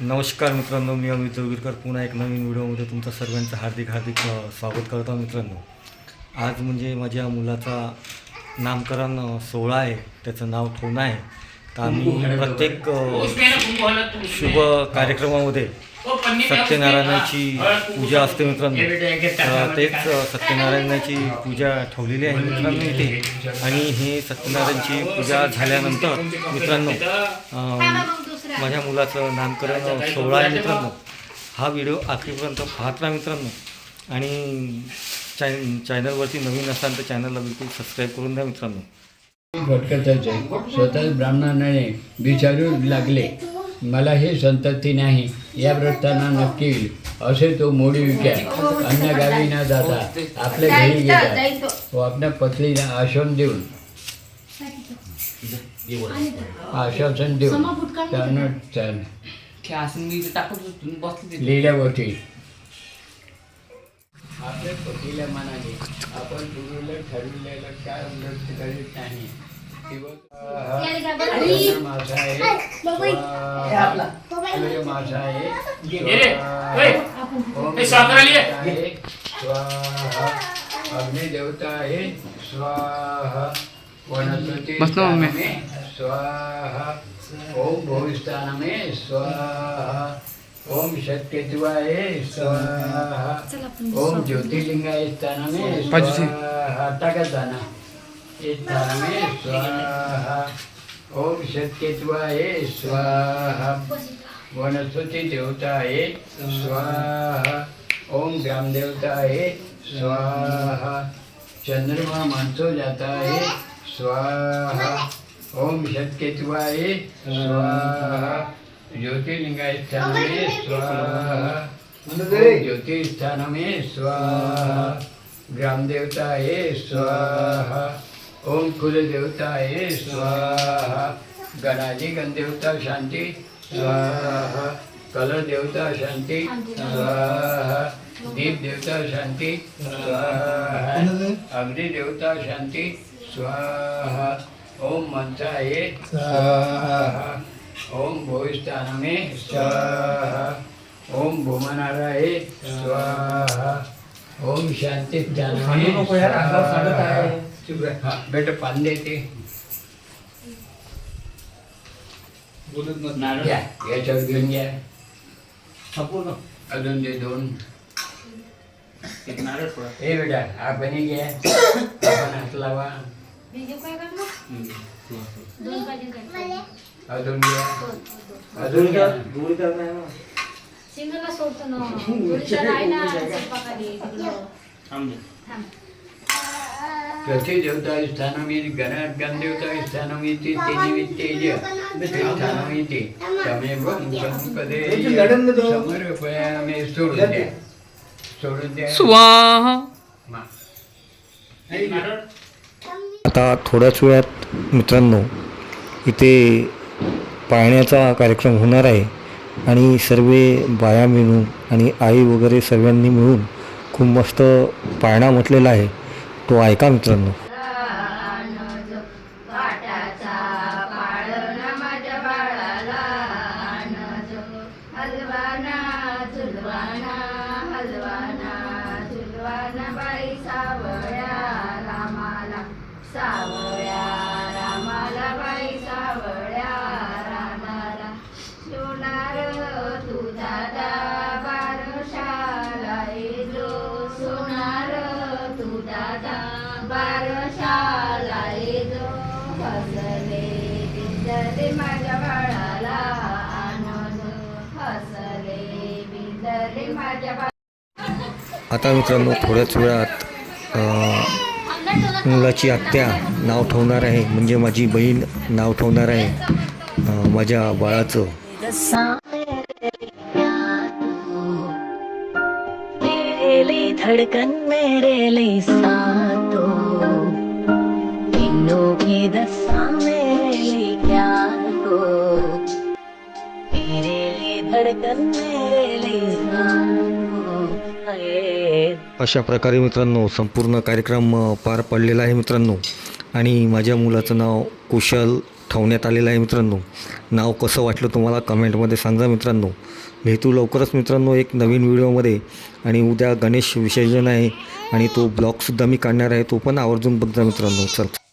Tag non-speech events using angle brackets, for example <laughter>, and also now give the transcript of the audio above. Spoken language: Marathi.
नमस्कार मित्रांनो मी अमित जोगीरकर. पुन्हा एक नवीन व्हिडिओमध्ये तुमचं सर्वांचं हार्दिक हार्दिक स्वागत करतो मित्रांनो. आज म्हणजे माझ्या मुलाचा नामकरण सोहळा आहे. त्याचं नाव ठेवणं आहे. तर आम्ही प्रत्येक शुभ कार्यक्रमामध्ये सत्यनारायणाची पूजा असते मित्रांनो. तर तेच सत्यनारायणाची पूजा ठेवलेली आहे मित्रांनो इथे. आणि हे सत्यनारायणची पूजा झाल्यानंतर मित्रांनो माझ्या मुलाचं नामकरण सोहळा आहे मित्रांनो. हा व्हिडिओ आखरीपर्यंत पाहत राहा मित्रांनो. आणि चॅ चॅनलवरती नवीन असाल तर चॅनलला बिलकुल सबस्क्राईब करून द्या मित्रांनो. भटकतच आहे स्वतःच ब्राह्मणाने विचारू लागले. मला हे संतती नाही. या व्रताना नक्की येईल. असे तो मोडी विक्या अन्य गावी न जाता. आपल्या घरी गेला व आपल्या पत्नीला आश्रम देऊन. आश्वासन देऊन. त्यानं. त्यानं लिहिल्या गोष्टी आपल्या पतीला म्हणाले आपण गुरुला ठरविलेलं काय व्रत करीत नाही. मास आहे. स्वाहा. आहे अग्निदेवता आहे स्वाहा वनस्पती स्वाहा। ओम भूस्थानमे स्वाहा। ओम शक्यत्वाय स्वाहा। ओम ज्योतिर्लिंगाय स्थानमे स्वाहा। टाकाताना स्थानमे स्वाहा। ओम शक्यत्वाय स्वाहा। वनस्पती देवताय स्वाहा। ओम ग्रामदेवताय स्वाहा। चंद्रमा मानसो जाता है स्वाहा। ओम शतकेतुवाय स्वाहा। ज्योतिर्लिंगाय स्थान में स्वाहा। ओम ज्योतिर्स्थान स्वाहा। ग्राम देवता है स्वाहा। ओम कुल स्वाहा। गणाजी गण देवता शांति स्वाहा। कलर देवता शांति स्वाहा। दीप देवता शांति स्वाहा। अग्नि देवता शांति स्वाहा। ओम स्वाहा। ओम भूस्थान में स्वाहा। ओम भूमनाराय स्वाहा। ओम शांति स्थान में स्वाहा। चुप रह. बेटा पान देते या याच्यावर घेऊन घ्या. अजून दे दोन. हे बेटा आपण घ्या. <coughs> आपण हात लावा. अजून घ्या अजून घ्या सिंगलला सोडतो ना <laughs> थोडीशी आहे ना स्वयंपाकाली तिकडं. थांब. प्रति देवता स्थानमी गणात गणदेवता स्थानमी ती निमित्तेज स्थानमी तमेव मुखमुपदे समर्पयामे सोडून द्या सोडून द्या स्वाहा। मा. आता थोड्याच वेळात मित्रांनो इथे पाळण्याचा कार्यक्रम होणार आहे आणि सर्व बाया मिळून आणि आई वगैरे सर्वांनी मिळून खूप मस्त पाळणा म्हटलेला आहे. तो ऐका मित्रांनो. हलवाना बाई सावळ्या. सावळ्या रामाला बाई सावळ्या रामाला. सोनार तू दादा बारशाला येलो सोनार तू दादा बारशाला जो. हसले बिंदले माझ्या बाळाला आनंद हसले बिंदले माझ्या आता मित्रांनो थोड्याच वेळात मुलाची आत्या नाव ठेवणार आहे. म्हणजे माझी बहीण नाव ठेवणार आहे. माझ्या बाळाचं. धड़कन मेरे लिए सातो। इन्नों की दसा मेरे लिए क्या हो मेरे लिए धड़कन मेरे लिए सातो। अशा प्रकारे मित्रांनो संपूर्ण कार्यक्रम पार पडलेला आहे मित्रांनो. आणि माझ्या मुलाचं नाव कुशल ठेवण्यात आलेलं आहे मित्रांनो. नाव कसं वाटलं तुम्हाला कमेंटमध्ये सांगा मित्रांनो. भेटू लवकरच मित्रांनो एक नवीन व्हिडिओमध्ये आणि उद्या गणेश विसर्जन आहे आणि तो ब्लॉगसुद्धा मी काढणार आहे तो पण आवर्जून बघजा मित्रांनो. चल.